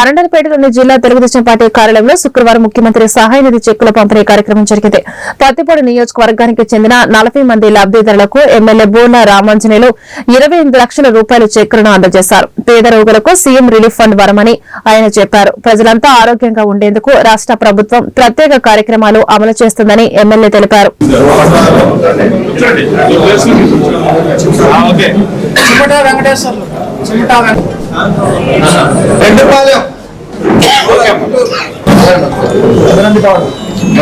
అరండలపేటలోని జిల్లా తెలుగుదేశం పార్టీ కార్యాలయంలో శుక్రవారం ముఖ్యమంత్రి సహాయ నిధి చెక్కుల పంపిణీ కార్యక్రమం జరిగింది. పత్తిపాడు నియోజకవర్గానికి చెందిన నలభై మంది లబ్దిదారులకు ఎమ్మెల్యే బోర్ల రామాంజనేయులు ఇరవై ఎనిమిది లక్షల రూపాయల చెక్కులను అందజేశారు. పేద రోగులకు సీఎం రిలీఫ్ ఫండ్ వరమని ఆయన చెప్పారు. ప్రజలంతా ఆరోగ్యంగా ఉండేందుకు రాష్ట ప్రభుత్వం ప్రత్యేక కార్యక్రమాలు అమలు చేస్తుందని ఎమ్మెల్యే తెలిపారు. వెంకటేశ్వర్లు. రెండుపాలెం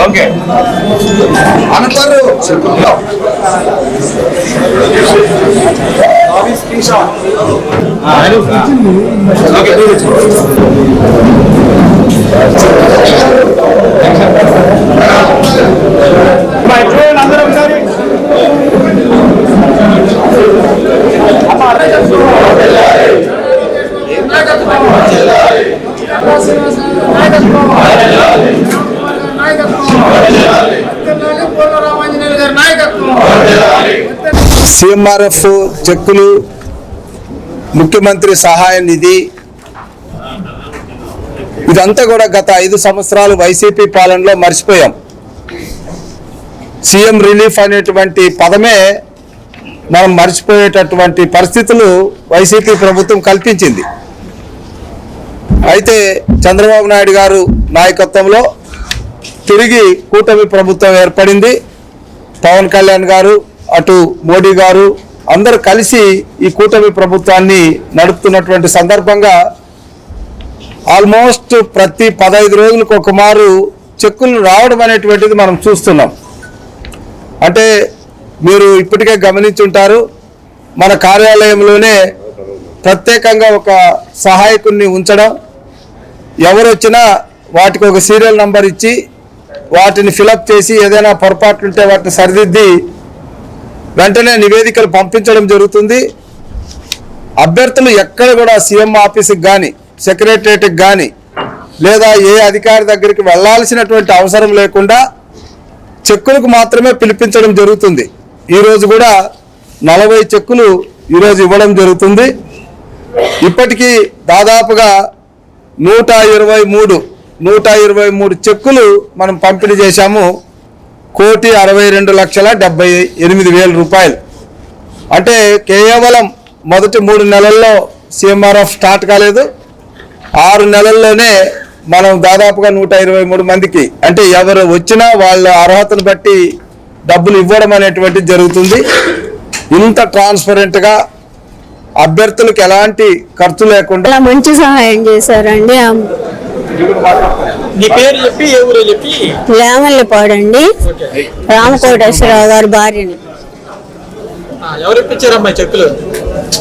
ఓకే. అనపర్రు ఓకే అందరూ ఒకసారి సిఎంఆర్ఎఫ్ చెక్కులు ముఖ్యమంత్రి సహాయ నిధి. ఇదంతా కూడా గత ఐదు సంవత్సరాలు వైసీపీ పాలనలో మర్చిపోయాం. సీఎం రిలీఫ్ అనేటువంటి పదమే మనం మర్చిపోయేటటువంటి పరిస్థితులు వైసీపీ ప్రభుత్వం కల్పించింది. అయితే చంద్రబాబు నాయుడు గారు నాయకత్వంలో తిరిగి కూటమి ప్రభుత్వం ఏర్పడింది. పవన్ కళ్యాణ్ గారు అటు మోడీ గారు అందరు కలిసి ఈ కూటమి ప్రభుత్వాన్ని నడుపుతున్నటువంటి సందర్భంగా ఆల్మోస్ట్ ప్రతి పదహైదు రోజులకు ఒక మారు చెక్కులు రావడం అనేటువంటిది మనం చూస్తున్నాం. అంటే మీరు ఇప్పటికే గమనించుంటారు మన కార్యాలయంలోనే ప్రత్యేకంగా ఒక సహాయకుడిని ఉంచడం ఎవరు వచ్చినా వాటికి ఒక సీరియల్ నంబర్ ఇచ్చి వాటిని ఫిలప్ చేసి ఏదైనా పొరపాట్లుంటే వాటిని సరిదిద్ది వెంటనే నివేదికలు పంపించడం జరుగుతుంది. అభ్యర్థులు ఎక్కడ కూడా సీఎం ఆఫీస్కి కానీ సెక్రటరియట్కి కానీ లేదా ఏ అధికారి దగ్గరికి వెళ్ళాల్సినటువంటి అవసరం లేకుండా చెక్కులకు మాత్రమే పిలిపించడం జరుగుతుంది. ఈరోజు కూడా నలభై చెక్కులు ఈరోజు ఇవ్వడం జరుగుతుంది. ఇప్పటికీ దాదాపుగా నూట ఇరవై మూడు నూట ఇరవై మూడు చెక్కులు మనం పంపిణీ చేశాము. కోటి అరవై రెండు లక్షల డెబ్బై ఎనిమిది వేల రూపాయలు. అంటే కేవలం మొదటి మూడు నెలల్లో సిఎంఆర్ఎఫ్ స్టార్ట్ కాలేదు. ఆరు నెలల్లోనే మనం దాదాపుగా నూట ఇరవై మూడు మందికి అంటే ఎవరు వచ్చినా వాళ్ళ అర్హతను బట్టి డబ్బులు ఇవ్వడం అనేటువంటిది జరుగుతుంది. ఇంత ట్రాన్స్పరెంట్గా అభ్యర్థులకు ఎలాంటి ఖర్చు లేకుండా మంచి సహాయం చేశారండి. లేమల్లపాడండి రామకోటేశ్వరరావు గారి భార్యని.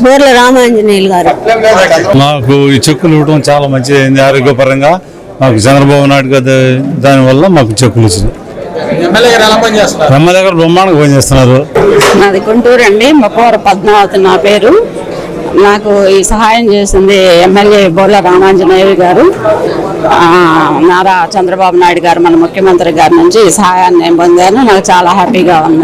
బోర్ల రామాంజనేయులు గారు. మాకు ఈ చెక్కులు ఇవ్వడం చాలా మంచిదైంది ఆరోగ్యపరంగా. మాకు చంద్రబాబు నాయుడు గారి దానివల్ల మాకు చెక్కులు వచ్చినాయి ఎమ్మెల్యే గారు బ్రహ్మాండంగా పనిచేస్తున్నారు నాది గుంటూరు అండి మకోర పద్మావతి నా పేరు. నాకు ఈ సహాయం చేసింది ఎమ్మెల్యే బోర్ల రామాంజనేయ గారు. నారా చంద్రబాబు నాయుడు గారు మన ముఖ్యమంత్రి గారి నుంచి ఈ సహాయాన్ని నేను పొందాను. నాకు చాలా హ్యాపీగా ఉంది.